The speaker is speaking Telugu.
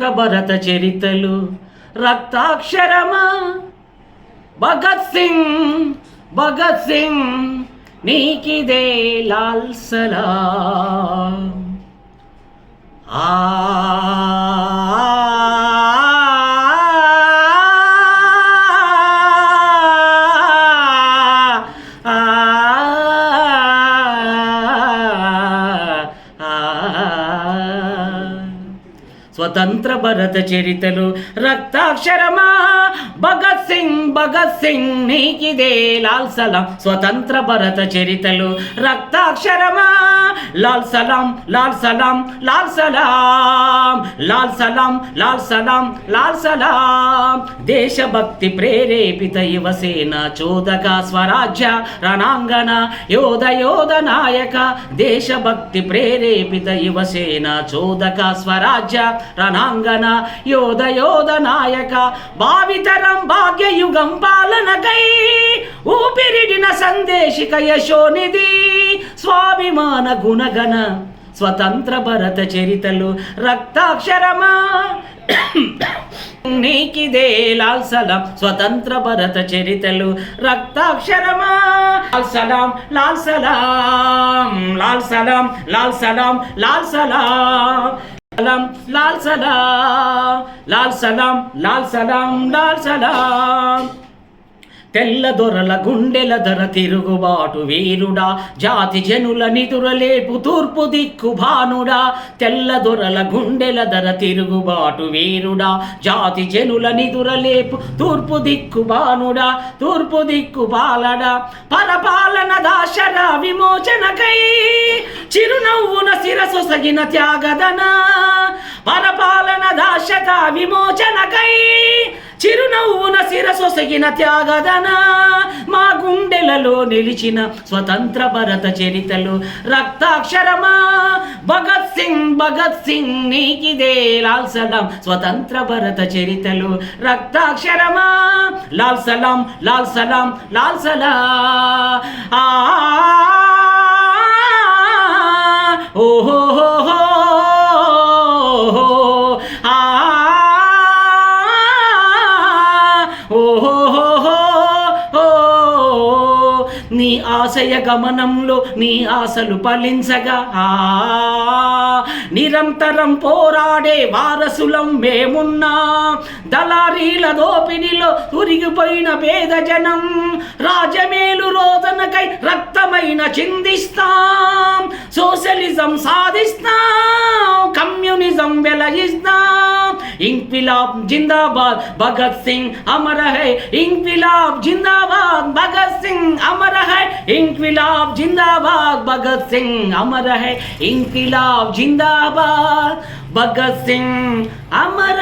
భరత చరితలు రక్తాక్షరమా? భగత్ సింగ్ భగత్ సింగ్ నీకిదే లాల్ సలాం. ఆ స్వతంత్ర భరత చరితలు. రక్తాక్షరమా? భగత్ సింగ్ భగత్ సింగ్ నీకిదే లాల్ సలాం. స్వతంత్ర భరత చరితలు. రక్తాక్షరమా? లాల్ సలాం లాల్ సలాం లాల్ సలాం. లాల్ సలాం లాల్ సలాం లాల్ సలాం. దేశభక్తి ప్రేరేపిత యువసేన చోదక స్వరాజ్య రణాంగణ యోధ యోధ నాయక. దేశభక్తి ప్రేరేపిత యువసేన చోదక స్వరాజ్య రణాంగణ యోధ యోధ నాయక. భావితరం భాగ్యయుగం పాలనకై ఊపిరిడిన సందేశిక యశోనిధి. స్వాభిమాన గుణగణ స్వతంత్ర భరత చరితలు రక్తాక్షరమా నీకిదే లాల్సలాం స్వతంత్ర భరత చరితలు రక్తాక్షరమా లాల్ సలాం లాల్ సలాం లాల్ సలాం లాల్ సలాం లాల్ సలాం సలాం లాల్ సలాం లాల్ సలాం లాల్ సలాం లాల్ సలాం తెల్ల దొరల గుండెల ధర తిరుగుబాటు వీరుడా. జాతి జనుల నిదురలేపు తూర్పు దిక్కు భానుడా. తెల్ల దొరల గుండెల ధర తిరుగుబాటు వీరుడా. జాతి జనుల నిదురలేపు తూర్పు దిక్కు భానుడా. తూర్పు దిక్కు పాలడా. పరపాలన దాశర విమోచనకై చిరునవ్వున శిరసు సగిన త్యాగదన పరపాలన దాశత విమోచనకై చిరునవ్వున శిరసొసగిన త్యాగదన మా గుండెలలో నిలిచిన స్వతంత్ర భరత చరితలు. రక్తాక్షరమా? భగత్ సింగ్ భగత్ సింగ్ నీకిదే లాల్ సలాం స్వతంత్ర భరత చరితలు. రక్తాక్షరమా? లాల్ సలాం లాల్ సలాం లాల్ సలా. ఆ ఓహో నీ ఆశయ గమనంలో నీ ఆశలు ఫలించగా ఆ నిరంతరం పోరాడే వారసులం మేమున్నా. దళారీల దోపిడిలో ఉరిగిపోయిన పేద జనం రాజమేలు రోదనకై రక్తమైన చిందిస్తాం. సోషలిజం సాధిస్తాం కమ్యూనిజం వెలగిస్తాం इंकलाब जिंदाबाद, भगत सिंह अमर है। इंकलाब जिंदाबाद, भगत सिंह अमर है। इंकलाब जिंदाबाद, भगत सिंह अमर है। इंकलाब जिंदाबाद, भगत सिंह अमर